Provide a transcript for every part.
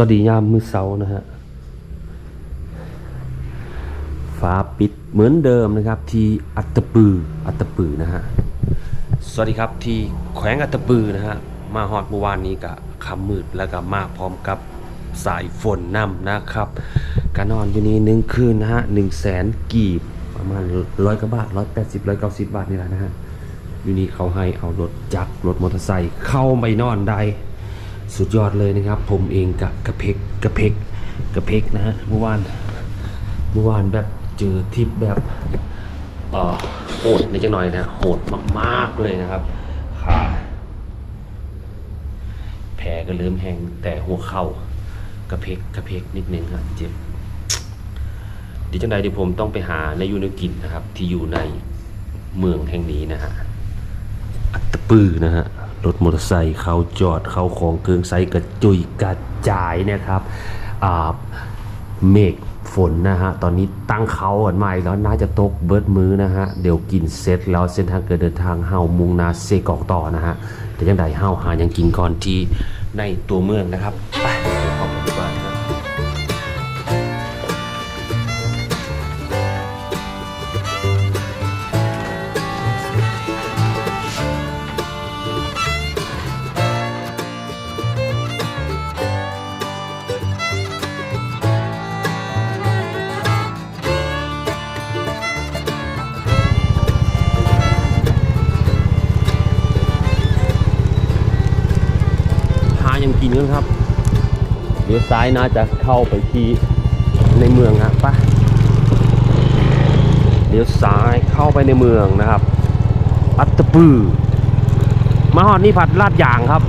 วัสดียามมือเช้านะฮะฟ้าปิดเหมือนเดิมนะครับ ที่อัตปืออัตปือนะฮะสวัสดีครับที่แขวงอัตปือนะฮะมาฮอดเมื่อวานนี้กับคำมืดแล้วก็มาพร้อมกับสายฝนนำนะครับการนอนอยู่นี่หนึ่งคืนนะฮะหนึ่งแสนกีบประมาณร้อยกว่าบาทร้อยแปดสิบร้อยเก้าสิบบาทนี่แหละนะฮะอยู่นี่เขาให้เอารถจักรรถมอเตอร์ไซค์เข้าไปนอนได้ สุดยอดเลยนะครับ ผมเองกับกระเพกกระเพกกระเพกนะฮะเมื่อวานเมื่อวานแบบเจอทิปแบบอ่อโหดนจังหน่อยนะโหดมาก ๆ เลยนะครับขาแผลก็เริ่มแห้งแต่หัวเข่ากระเพกกระเพกนิดนึงครับเจ็บดียวจังใดเดี๋ยวผมต้องไปหาในยูนกินนะครับ ที่อยู่ในเมืองแห่งนี้นะฮะอัตตปือนะฮะ รถมอเตอร์ไซค์เขาจอดเขาของเกิงไซกระจุยกระจายนะครับอาเมฆฝนนะฮะ ตอนนี้ตั้งเขากันมาอีกแล้วน่าจะตกเบิดมือนะฮะ เดี๋ยวกินเสร็จแล้วเส้นทางเกิดเดินทางเฮามุงนาเซกอกต่อนะฮะ แต่ยังไดเฮาหายังกินก่อนที่ในตัวเมืองนะครับ ซ้ายน่าจะเข้าไปที่ในเมืองฮะปะเดี๋ยวซ้ายเข้าไปในเมืองนะครับ อัตตปือมาฮอดนี่ผัดลาดยางครับ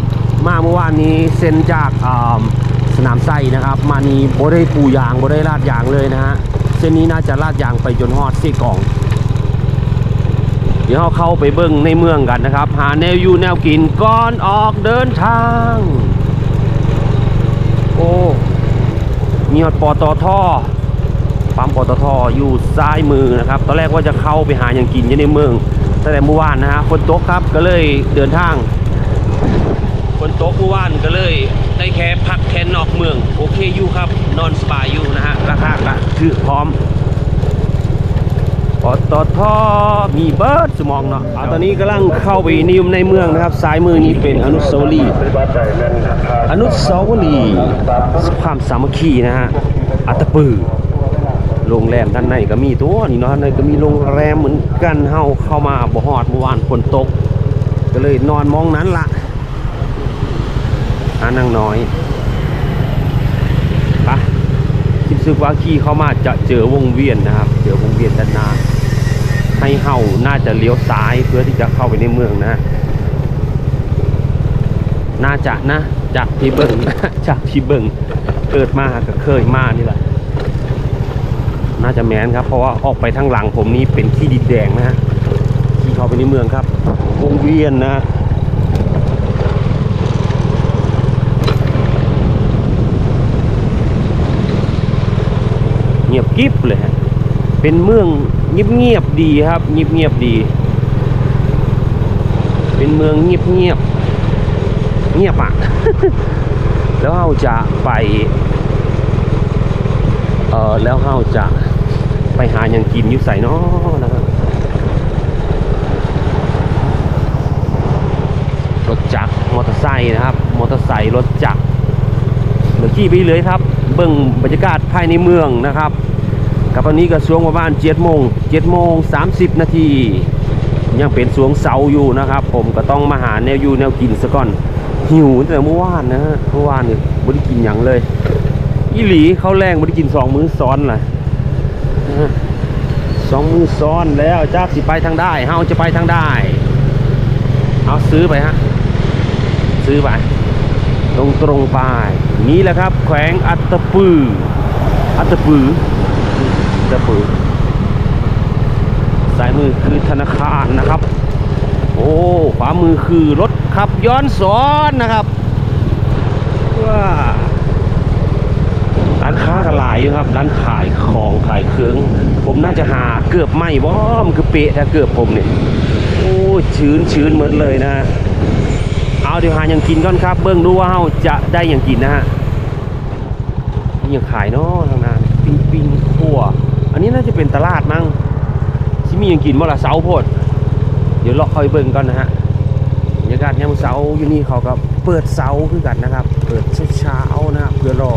มาเมื่อวานนี้เซ็นจากสนามไส้นะครับ มานี้บ่ได้ปูยางบ่ได้ลาดยางเลยนะฮะเส้นนี้น่าจะลาดยางไปจนฮอดเซกอง เดี๋ยวเราเข้าไปเบิ้งในเมืองกันนะครับ หาแนวอยู่แนวกินก่อนออกเดินทาง โอ้มีหอดปตทปั๊มปตทอยู่ซ้ายมือนะครับ ตอนแรกว่าจะเข้าไปหาอย่างกินยันในเมืองตั้งแต่เมื่อวานนะฮะฝนตกครับก็เลยเดินทางฝนตกเมื่อวานก็เลยได้แค่พักแค่นอกเมือง โอเคอยู่ครับ นอนสปาอยู่นะฮะราคาก็คือพร้อม ปตทมีเบิร์ดสมองเนาะตอนนี้กำลังเข้าไปนิยมในเมืองนะครับ ซ้ายมือนี้เป็นอนุสาวรีย์อนุสาวรีย์ความสามัคคีนะฮะ อัตปือโรงแรมด้านในก็มีตัวนี่เนาะในก็มีโรงแรมเหมือนกันเฮาเข้ามาบ่ฮอดเมื่อวานฝนตก ก็เลยนอนมองนั้นละอานั่งน้อยไปคิดซึกว่าขี่เข้ามาจะเจอวงเวียนนะครับ เจอวงเวียนด้านหน้า ให้เฮาน่าจะเลี้ยวซ้ายเพื่อที่จะเข้าไปในเมืองนะ น่าจะนะ จากที่เบิงจากที่เบิงเกิดมาก็เคยมานี่แหละ น่าจะแมนครับ เพราะว่าออกไปทางหลังผมนี้เป็นขี้ดินแดงนะฮะขี่เข้าไปในเมืองครับวงเวียนนะเงียบกริบเลยฮะเป็นเมือง เงียบเงียบๆดีครับเงียบเงียบๆดี เป็นเมืองเงียบเงียบๆเงียบอะแล้วเราจะไปเออแล้วเราจะไปหาอย่างกินอยู่ใส่นอนะครับรถจักรมอเตอร์ไซค์นะครับ มอเตอร์ไซค์รถจักรเดี๋ยวขี่ไปเลยครับ เบิ่งบรรยากาศภายในเมืองนะครับ กับวันนี้ก็ช่วงประมาณ7โมง7โมง30นาทียังเป็นสวงเสาอยู่นะครับ ผมก็ต้องมาหาแนวอยู่แนวกินซะก่อนหิวแต่เมื่อวานนะฮะเมื่อวานเนี่ยไม่ได้กินหยังเลยอีหลีข้าวแรงไม่ได้กินสองมื้อซ้อนเลยนะสองมื้อซ้อนแล้วจากสิไปทางได้เฮาจะไปทางได้เอาซื้อไปฮะซื้อไปตรงตรงไปนี่แหละครับ แขวงอัตตปืออัตตปือ อัตตปือซ้ายมือคือธนาคารนะครับ โอ้ขวามือคือรถขับย้อนสอนนะครับว้าร้านค้าก็หลายอยู่ครับ ร้านขายของขายเครื่อง ผมน่าจะหาเกือบไม่บ่มนคือเปะถ้าเกือบผมเนี่ยโอ้ชื้นชื้นหมดเลยนะเอาเดี๋ยวหาอย่างกินก่อนครับ เบิ่งดูว่าเฮาจะได้อย่างกินนะฮะยังขายเนาะทางนั้นปิ้งปิ้งขั่ว อันนี้น่าจะเป็นตลาดมั้งที่มียังกินบ่ละเสาโพด เดี๋ยวเราคอยเบิ่งก่อนนะฮะบรรยากาศยามเสาอยู่นี่เขาก็เปิดเสาคือกันนะครับ เปิดเช้าๆนะครับเพื่อรอ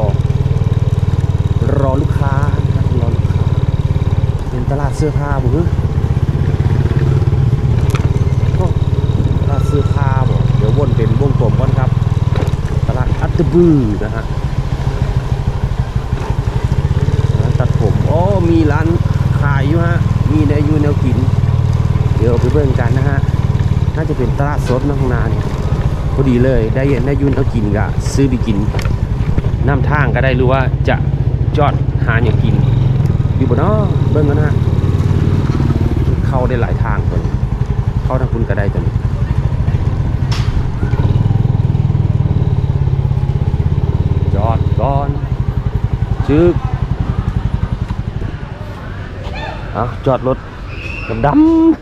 รอลูกค้านะครับรอลูกค้า เป็นตลาดเสื้อผ้าบุ้ตลาดเสื้อผ้าบ่เดี๋ยววนเป็นวงกลมก่อนครับ ตลาดอัตตบือนะฮะร้าน โอ้มีร้านขายอยู่ฮะ มีแนวอยู่แนวกิน เดี๋ยวไปเบิ่งกันนะฮะ น่าจะเป็นตลาดสดนะข้างหน้าเนี่ยพอดีเลย ได้ได้ยุ่นเอากินกะซื้อไปกินน้ำทางก็ได้รือว่าจะจอดหาอย่างกิน อยู่บนนาะเบิ่งกันนะฮะเข้าได้หลายทางตัวนี้เข้าทางคุณก็ได้ตัวนี้จอดก่อนจึก เอาจอดรถดำด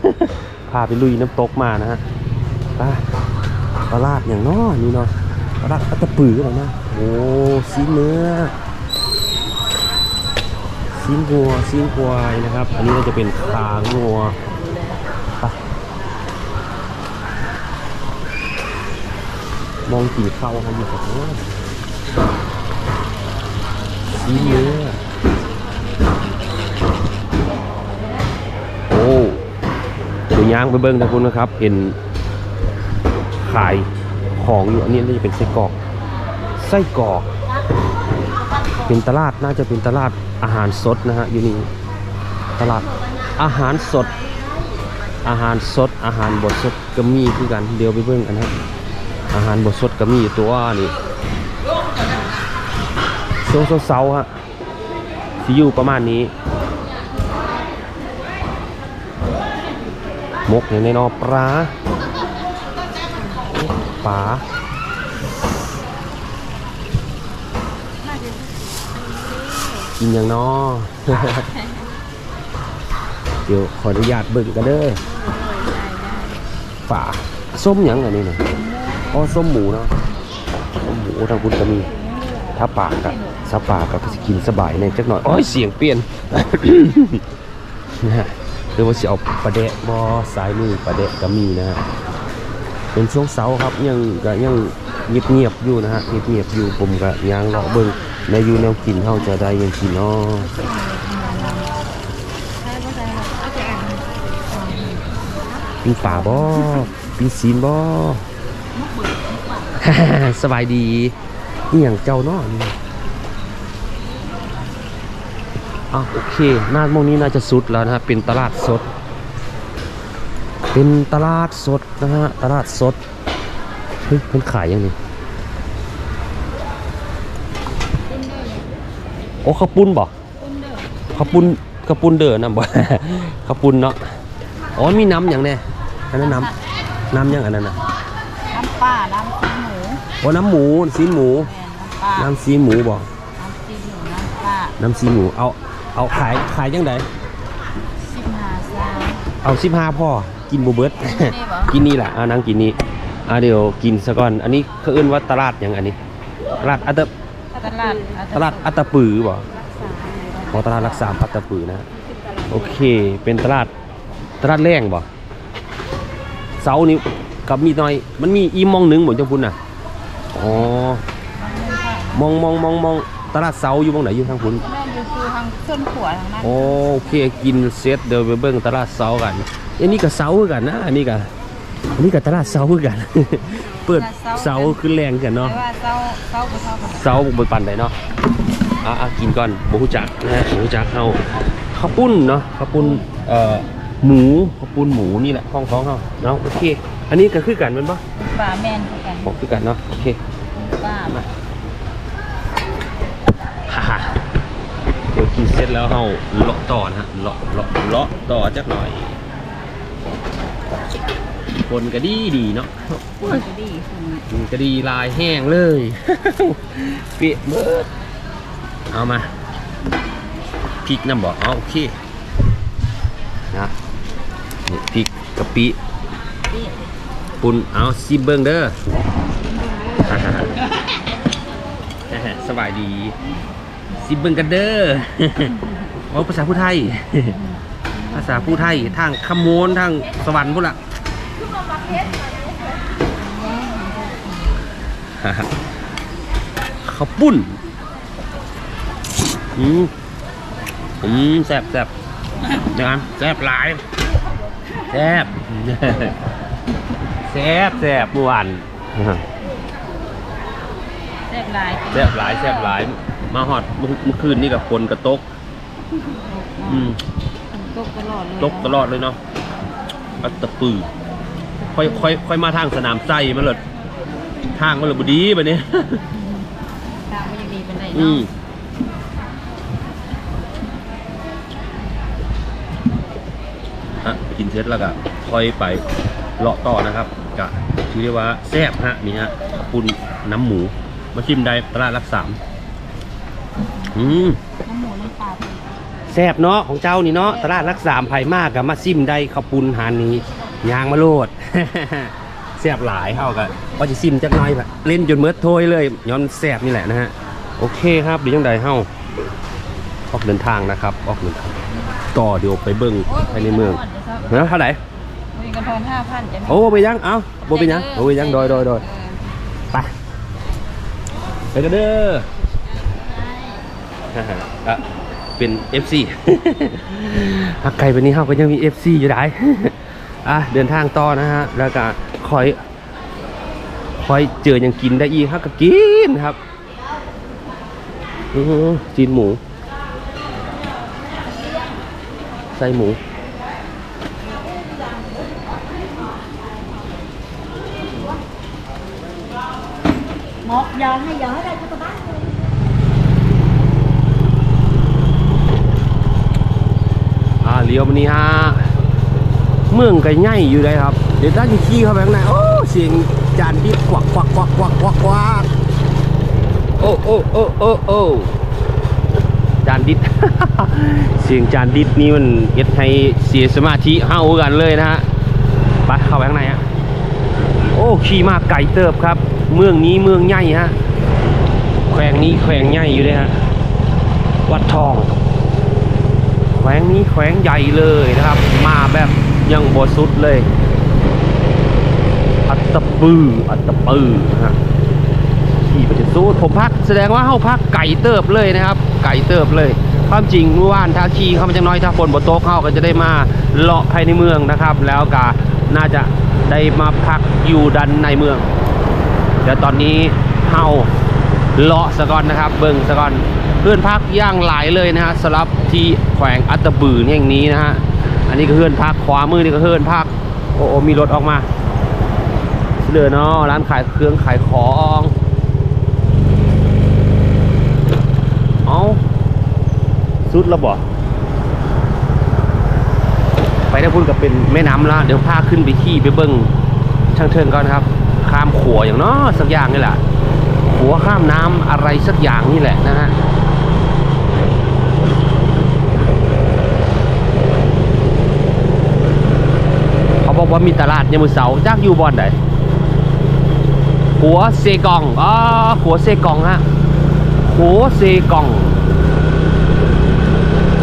ำๆพาไปลุยน้ำตกมานะฮะไปตลาดอย่างน้อนี่เนาะตลาดอัตตปือเลยนะโอ้ซีนเนื้อซีนวัวซีนควายนะครับ อันนี้น่าจะเป็นขางัวไปมองกินข้าวเขาอยู่กับโอ้ซีนเนื้อโอ้ ดี๋ยวย่างไปเบิ้งนะคุณนะครับเห็นขายของอยู่อันนี้น่าจะเป็นไส้กรอกไส้กรอก เป็นตลาดน่าจะเป็นตลาดอาหารสดนะฮะอยู่นี่ตลาดอาหารสด อาหารสด อาหารบดสดก็มีคือกันเดี๋ยวไปเบิ้งกันฮะอาหารบดสดก็มีตัวนี่ช่วงเสาร์ฮะสิอยู่ประมาณนี้ มกอย่างในนอปลาปลากินอย่างนอเดี๋ยวขออนุญาตเบิ่งกันเด้อป่าส้มหยังอันนี้เนี่ยอ๋อส้มหมูเนาะส้มหมูทางคุณก็มีถ้าปากกับสปากก็จะกินสบายในจักหน่อย โอ้ยเสียงเปลี่ยนนะ หรือว่าสิเอาปลาแดะบอสายมือปลาแดะก็มีนะฮะเป็นช่วงเสาร์ครับยังก็ยังเงียบเงียบอยู่นะฮะเงียบเงียบอยู่ผมก็ยางเลาะเบิ่งในยูแนวกินเฮาจะได้ยังกินเนาะปิ้งป่าบ่ปิ้งซีนบ่สบายดีนี่อย่างเจ้าเนาะนี่ อะโอเคหน้าโมงนี้น่าจะสุดแล้วนะฮะเป็นตลาดสด เป็นตลาดสดนะฮะตลาดสดเฮ้ยเพิ่นขายยังนี่โอ้ข้าวปุ้นบ่ข้าวปุ้นข้าวปุ้นเด้อน้ำบ่ข้าวปุ้นเนาะอ๋อมีน้ำอย่างแน่อันนั้นน้ำน้ำอย่างอันนั้นน่ะน้ำปลาน้ำซีหมูโอ้น้ำหมูซีนหมูแม่น้ำปลาน้ำซีนหมูบ่น้ำซีหมูน้ำปลาน้ำซีนหมูเอา เอาขายขายยังไงสิบห้าซาวเอาสิบห้าพ่อกินบูเบิร์ตนี่บ่กินนี่แหละอ่านั่งกินนี่อ่าเดี๋ยวกินซะก่อน อันนี้เขาเอื้นว่าตลาดอย่างอันนี้ตลาดอัตตตลาดตลาดอัตตปือบ่รักษาอ๋อตลาดรักษาอัตตปือนะโอเค เป็นตลาดตลาดแรงบ่เสานี่กับมีน้อย มันมีอีมองหนึ่งบ่จังพุ่นน่ะอ๋อมองมองมองมองตลาดเสาอยู่มองไหนอยู่ทางพุ่นแม่อยู่คือทางส้นขวทางนั้นโอเคกินเสร็จเดี๋ยวไปเบิ่งตลาดเสากันอันนี้ก็เสาคือกันนะอันนี้ก็อันนี้ก็ตลาดเสาคือกัน เปิดเสาขึ้นแรงกันเนาะเศร้าเศร้าบ่เศร้ากันเสาบ่ปันไดเนาะอะกินก่อนบ่ฮู้จักนะฮะบ่ฮู้จักเฮาข้าวปุ้นเนาะข้าวปุ้นเอ่อหมูข้าวปุ้นหมูนี่แหละของของเฮาเนาะโอเค อันนี้ก็คือกันมันบ่ปลาแมนคือกันคือกันเนาะโอเคปลามาฮ่าเดี๋ยว กินเสร็จแล้วเฮาเลาะต่อนะฮะเลาะเลาะเลาะต่อจักหน่อยคนก็ดีดีเนาะพูดดีคนก็ดีลายแห้งเลยเปียกเบิดเอามาพริกน้ำบอกเอาโอเคนะนี่พริกกะปิปุ่นเอาซิเบิงเด้อสบายดี สิเบิงกันเด้อเอาภาษาผู้ไทย ภาษาผู้ไทยทางคำโมนทางสวรรค์พุ่นละข้าวปุ้น อืมอืมแซ่บแซ่บอย่างนั้นแซ่บหลายแซ่บแซ่บแซ่บเมื่อวานแซ่บหลายแซ่บหลายแซ่บหลาย มาหอดเมื่อเมื่อคืนนี่กับฝนกระตก อืมตกตลอดเลยตกตลอดเลยเนาะอัตตะปือค่อยค่อยค่อยมาทางสนามไส้มาเลยทางมันเลยบดีแบบนี้ตามไม่ยังดีเป็นไรอืเนาะมฮะกินเสร็จแล้วก็ค่อยไปเลาะต่อนะครับกะชื่อเรียกว่าแซ่บฮะนี่ฮะขาวปุ้นน้ำหมู มาชิมได้ตลาดรักสาม อืมน้ำหมูน้ำปลาเป็นแซ่บเนาะของเจ้านี่เนาะตลาดรักสามไผ่มากกับมาซิมได้ข้าวปุ้นหานนี้ยางมาโลดแซ่บหลายเท่ากันก็จะซิมจักหน้อยแบบเล่นจนเมื่อโทยเลยย้อนแซ่บนี่แหละนะฮะโอเคครับเดี๋ยวยังใดเฮ้าออกเดินทางนะครับ ออกเดินทางต่อเดี๋ยวไปเบิ้งภายในเมืองนะเท่าไหร่มีกระทอนห้าพันจะโอ้บ่ไปยังเอ้าบ่ไปยังบ่ไปยังโดยโดยโดยไปไปกันเด้อ อะเป็น FC หากไกลไปนี้เฮาก็ยังมี FC อยู่ได้อะเดินทางต่อนะฮะ แล้วก็คอย คอยเจอยังกินได้อีกครับก็กินครับจีนหมูใส่หมูมอกยอนให้ยอนให้ได้ทุก บ้านอ่าเลี้ยวมานี่ฮะเมืองไก่ใหญ่อยู่เลยครับ เดี๋ยวถ้าขี่เข้าไปข้างในโอ้เสียงจานดิดควักควักควักควักควักควักโอ้โอ้โอ้โอ้โอ้จานดิดเสียงจานดิดนี่มันเอ็ดให้เสียสมาธิเฮากันเลยนะฮะไปเข้าไปข้างในฮะโอ้ขี่มาไก่เติบครับ เมืองนี้เมืองใหญ่ฮะแขวงนี้แขวงใหญ่อยู่เลยฮะวัดทอง งนี้แขวงใหญ่เลยนะครับ มาแบบยังบสุดเลย อัตตปืออัตตปือนะฮะขี่ไปจะสู้ผมพักแสดงว่าเข้าพักไก่เติบเลยนะครับ ไก่เติบเลยความจริงเมื่อวานถ้าขี่เข้ามาจังน้อยถ้าฝนบนโต๊ะเข้าก็จะได้มาเลาะภายในเมืองนะครับ แล้วก็น่าจะได้มาพักอยู่ดันในเมืองเดี๋ยวตอนนี้เฮาเลาะสะก่อนนะครับ เบิ่งสะก่อนเพื่อนพักย่างหลายเลยนะฮะสำหรับ ที่แขวงอัตบือแห่งนี้นะฮะ อันนี้ก็เพื่อนพักขวามือนี่ก็เพื่อนพัก โอ้โอมีรถออกมาเหลือเนาะร้านขายเครื่องขายของเอาสุดแล้วบ่ไปได้พุ่นกับเป็นแม่น้ำละเดี๋ยวพาขึ้นไปขี่ไปเบิ่งช่างเทินก่อนครับ ข้ามขัวอย่างเนาะสักอย่างนี่แหละขัวข้ามน้ำอะไรสักอย่างนี่แหละนะฮะ บว่ามีตลาดยามมือเสาร์จากอยู่บอนไหนหัวเซกองอ๋อหัวเซกองฮะหัวเซกอง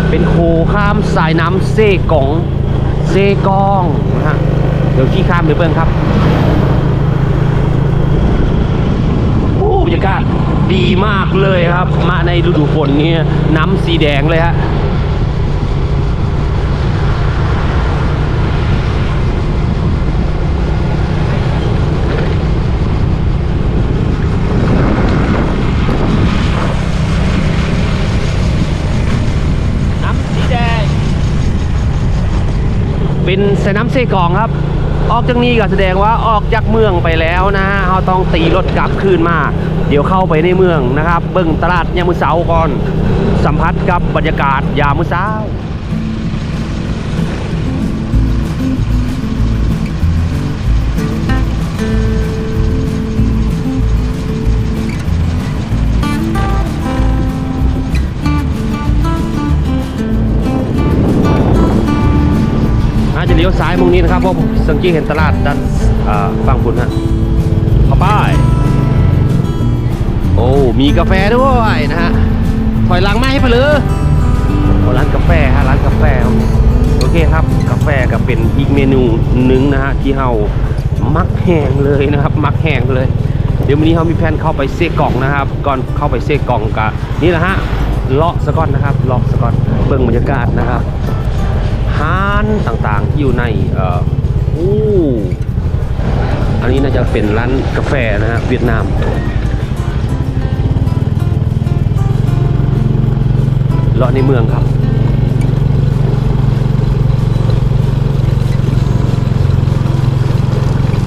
เป็นโคข้ามสายน้ำเซกองเซกองนะฮะเดี๋ยวขี่ข้ามไปเบิ่งครับโอ้บรรยากาศดีมากเลยครับ มาในฤดูฝนนี่น้ำสีแดงเลยฮะ น้ำสีแดง เป็นสน้ำเซกองครับ ออกจากนี้ก็แสดงว่าออกจากเมืองไปแล้วนะฮะเราต้องตีรถกลับคืนมา เดี๋ยวเข้าไปในเมืองนะครับ เบิ่งตลาดยามมือเช้าก่อน สัมผัสกับบรรยากาศยามมือเช้า ซ้ายมุงนี้นะครับเพราะสังเกตเห็นตลาดด้านฝั่งคุณฮะเข้าไปโอ้มีกาแฟด้วยนะฮะถอยหลังมาให้เพลือโอ้ร้านกาแฟฮะร้านกาแฟโอเคครับ กาแฟก็เป็นอีกเมนูหนึ่งนะฮะที่เฮามักแห้งเลยนะครับ มักแห้งเลย เดี๋ยววันนี้เขามีแผนเข้าไปเซกล่องนะครับ ก่อนเข้าไปเซกล่องกะนี่แหละฮะเลาะสะก่อนนะครับเลาะสะก่อนเบิ่งบรรยากาศนะครับ ร้านต่างๆที่อยู่ในเอ่ออู้อันนี้น่าจะเป็นร้านกาแฟนะฮะเวียดนามเลาะในเมืองครับ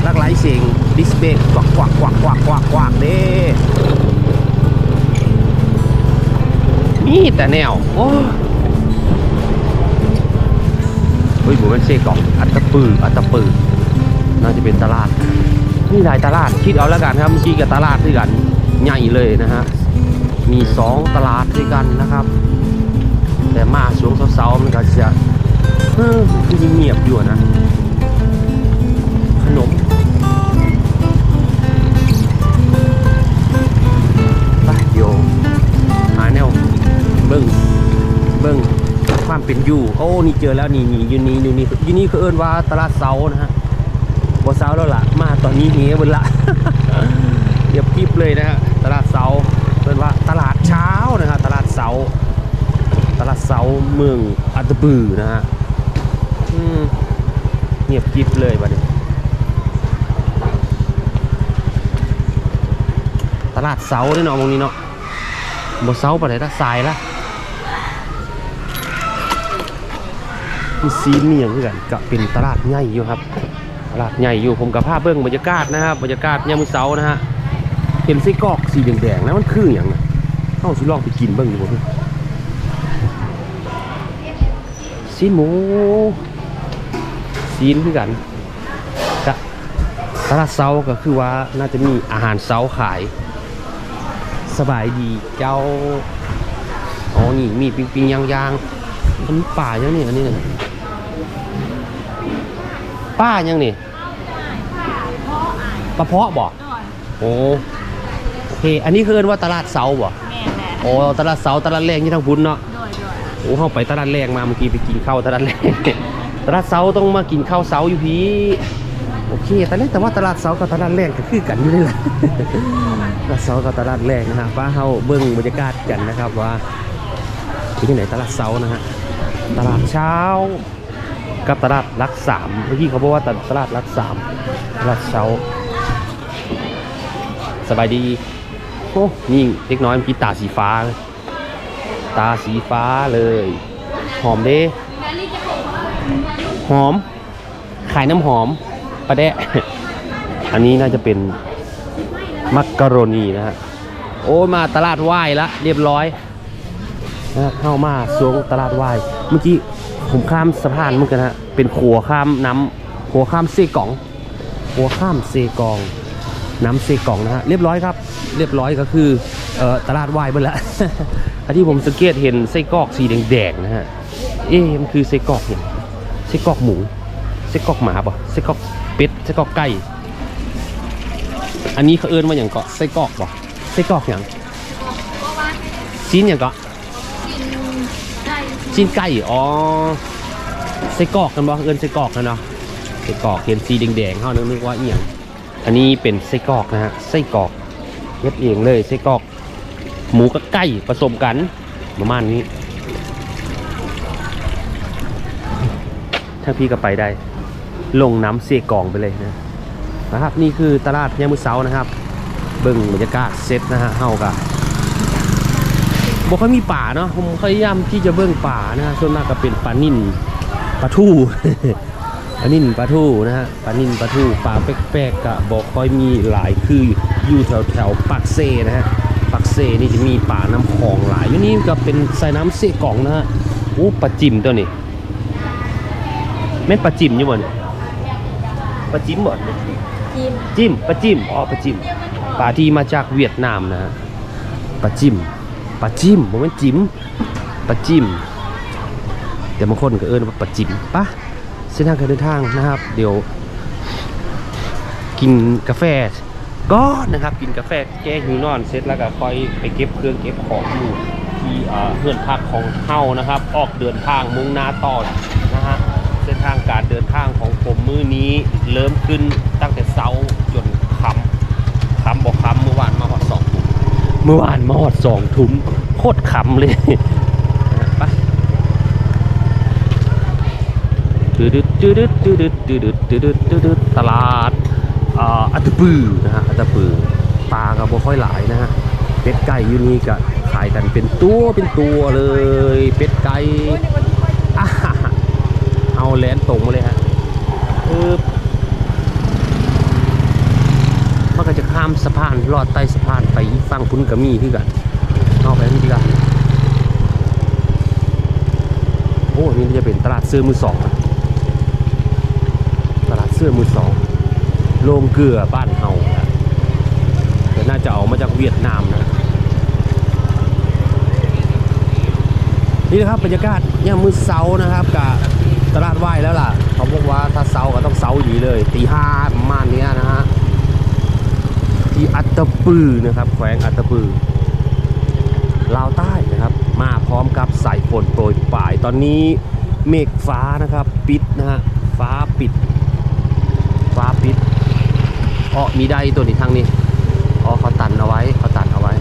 หลากหลายเสียงดิสเบกกวักกวักกวักกวักกวักกวักเด้มีแต่แนวโอ้ เฮ้ยผมเป็นเซกล่องอัตตะปืออัตตะปือน่าจะเป็นตลาดนี่หลายตลาดคิดเอาแล้วกันครับเมื่อกี้กับตลาดด้วยกันใหญ่เลยนะฮะมีสองตลาดด้วยกันนะครับ แต่มาช่วงเช้าๆมันก็จะเออคือเงียบอยู่นะขนมไปโยหาแนวเบิ้งเบิ้ง ความเป็นอยู่ โอ้นี่เจอแล้วนี่นี่ยูนี่ยูนี่ยูนี่เขาเอิ้นว่าตลาดเสานะฮะบ่เสาแล้วล่ะ มาตอนนี้เหี้ยบนละเดี๋ยวปิบเลยนะฮะตลาดเสาเอิ้นว่าตลาดเช้านะฮะตลาดเสาตลาดเสาเมืองอัตตปือนะฮะเงียบกริบเลยบัดนี้ตลาดเสาเนี่ยเนาะตรงนี้เนาะบ่เสาปานใดละทรายละ มีซีนมีอย่างคือกันก็เป็นตลาดใหญ่อยู่ครับ ตลาดใหญ่อยู่ผมกับภาพเบื้องบรรยากาศนะครับบรรยากาศยามมื้อเช้านะฮะเห็นไส้กรอกสีแดงๆนะมันคืออย่างนะเฮาสิลองไปกินเบิ่งอยู่บ่ซีนหมูซีนคือกันกะตลาดเซาก็คือว่าน่าจะมีอาหารเซาขาย สบายดีเจ้าอ๋อนี่มีปิงปิงยางยางอันนี้ป่ายังนี่อันนี้เนี่ ป้ายังนี่ปลาเพาะบ่โอ้โอเคอันนี้คือเอิ้นว่าตลาดเซาบ่แม่แหละโอ้ตลาดเซาตลาดแรงที่ทางพุ้นเนาะด้วยด้วยโอ้เข้าไปตลาดแรงมาเมื่อกี้ไปกินข้าวตลาดแรงตลาดเซาต้องมากินข้าวเซาอยู่พี่โอเคแต่นี่แต่ว่าตลาดเซากับตลาดแรงก็คือกันอยู่นี่แหละตลาดเซากับตลาดแรงนะฮะป้าเฮาเบิ้งบรรยากาศกันนะครับว่าเป็นที่ไหนตลาดเซานะฮะตลาดเช้า กับตลาดรักสามเมื่อกี้เขาบอกว่าตลาดรักสามตลาดเช้าสบายดีโอ้นี่เล็กน้อยมีตาสีฟ้า ตาสีฟ้าเลย หอมเด้หอม ขายน้ำหอมปลาแดะอันนี้น่าจะเป็นมักกะโรนีนะฮะโอ้มาตลาดไหว้ละเรียบร้อยนะเข้ามาสวงตลาดไหว้เมื่อกี้ ผมข้ามสะพานเหมือนกันฮะเป็นขัวข้ามน้ำขัวข้ามเซกองขัวข้ามเซกอง น้ำเซกองนะฮะเรียบร้อยครับ เรียบร้อยก็คือเอ่อตลาดวายไปแล้วอันที่ผมสังเกตเห็นไส้กรอกสีแดงๆนะฮะเอ๊ะมันคือไส้กรอกเนี่ยไส้กรอกหมูไส้กรอกหมาป่ะไส้กรอกเป็ดไส้กรอกไก่อันนี้เขาเอิ้นว่าอย่างเกาะไส้กรอกป่ะไส้กรอกอย่างชิ้นอย่างเกาะ ชิ้นไก่อ๋อไส้กรอกกันบ่เอินไส้กรอกกันเนาะไส้กรอกเห็นสีแดงๆเขานึกว่าอียงอันนี้เป็นไส้กรอกนะฮะไส้กรอกเย็ดเองเลยไส้กรอก หมูกับไก่ผสมกันประมาณนี้ถ้าพี่ก็ไปได้ ลงน้ำเสกองไปเลยนะนะครับ นี่คือตลาดยามมือเสานะครับ เบิ่งบรรยากาศเซตนะฮะเฮากะ บอกค่อยมีป่าเนาะผมพยายามที่จะเบิ่งป่านะฮะส่วนมากก็เป็นปลานิ่นปลาทูปลานิ่นปลาทูนะฮะปลานิ่นปลาทูปลาแปลกๆกะบอกค่อยมีหลายคืออยู่แถวแถวๆปากเซนะฮะปากเซนี่จะมีป่าน้ำคลองหลายอยู่นี่ก็เป็นใส่น้ำเสกองนะฮะโอ้ปลาจิมตัวนี้แม่นปลาจิมอยู่บ่เนี่ยปลาจิมบ่จิ้มจิ้มปลาจิ้มอ๋อปลาจิ้มปลาที่มาจากเวียดนามนะฮะปลาจิ้ม ปลาจิ้มผมเป็นจิ้มปลาจิ้มแต่บางคนก็เอิ้นว่าปลาจิ้มปะเส้นทางการเดินทางนะครับ เดี๋ยว กินกาแฟก็นะครับกินกาแฟแก้หิวนอนเสร็จแล้วก็ค่อยไปเก็บเครื่องเก็บของอยู่ที่เพื่อนพักของเฮานะครับ ออกเดินทางมุ่งหน้าต่อนะฮะเส้นทางการเดินทางของผมมื้อนี้เริ่มขึ้นตั้งแต่เช้าจนค่ำค่ำบอกค่ำเมื่อวาน เมื่อวานมาหอดสองทุ่มโคตรค่ำเลยไปตืดตืดตืดตืดตืดตืดตืดตลาดอ่าอัตตปือนะฮะอัตตปือปลาก็บ่ค่อยหลายนะฮะเป็ดไก่อยู่นี่ก็ขายกันเป็นตัวเป็นตัวเลย เป็ดไก่อ่าเอาแลนตรงมาเลยฮะปึ๊บมันก็จะข้ามสะพานลอดใต้สะพานไปอีกฝั่งพุ้นก็มีที่กันเอาไปนี่ดีกว่าโอ้นี่จะเป็นตลาดเสื้อมือสองตลาดเสื้อมือสองโรงเกลือบ้านเฮานะแต่น่าจะเอามาจากเวียดนามนะนี่นะครับบรรยากาศยามมือเสานะครับกับตลาดไหว้แล้วล่ะเขาบอกว่าถ้าเสาก็ต้องเสาร์อยู่เลยตีห้าประมาณเนี้ยนะฮะ ที่อัตตปือนะครับ แขวงอัตตปือลาวใต้นะครับ มาพร้อมกับสายฝนโปรยปลาย ตอนนี้เมฆฟ้านะครับปิดนะฮะฟ้าปิด ฟ้าปิดอ๋อมีได้ตัวนี้ทางนี้อ๋อเขาตันเอาไว้เขาตันเอาไว้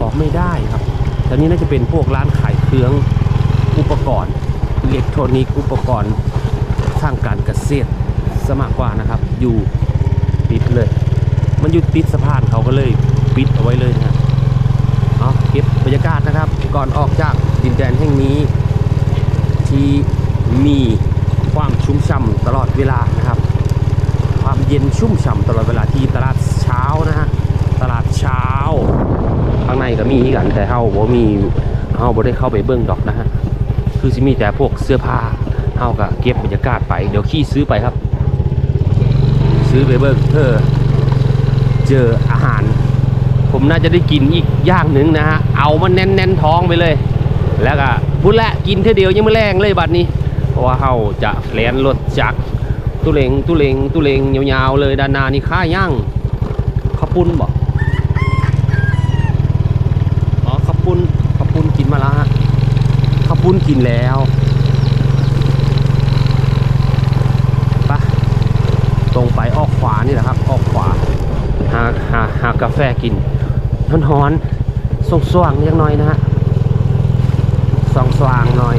ออกไม่ได้ครับต่นี่น่าจะเป็นพวกร้านขายเครื่องอุปกรณ์อิเล็กทรอนิกส์อุปกรณ์ทางการเกษตรสมากกว่านะครับอยู่ ปิดเลย มันอยู่ติดสะพานเขาก็เลยปิดเอาไว้เลยนะเอาเก็บบรรยากาศนะครับ ก่อนออกจากดินแดนแห่งนี้ ที่มีความชุ่มฉ่ำตลอดเวลานะครับ ความเย็นชุ่มฉ่ำตลอดเวลาที่ตลาดเช้านะฮะตลาดเช้า ข้างในก็มีที่กันแต่เฮาบ่มีเฮาบ่ได้เข้าไปเบิ่งดอกนะฮะคือสิมีแต่พวกเสื้อผ้าเฮาก็เก็บบรรยากาศไปเดี๋ยวขี้ซื้อไปครับ ซื้อไปเบิ่งเพื่อเจออาหาร ผมน่าจะได้กินอีกอย่างหนึ่งนะฮะ เอามันแน่นๆท้องไปเลย แล้วก็พุ่นละกินเท่เดียวยังไม่แรงเลยบัดนี้ เพราะว่าเฮาจะแลนรถจากตุเลงตุเลงตุเลงยาวๆเลยด้านหน้านี่ค่าย่างข้าวปุ้นบ่อ๋อข้าวปุ้นข้าวปุ้นกินมาแล้วฮะข้าวปุ้นกินแล้วไปะตรงไปออกขวานี่แหละครับ ออกขวา หาหาหากาแฟกินร้อนๆส่งสว่างๆเล็กน้อยนะฮะส่องสว่างๆหน่อย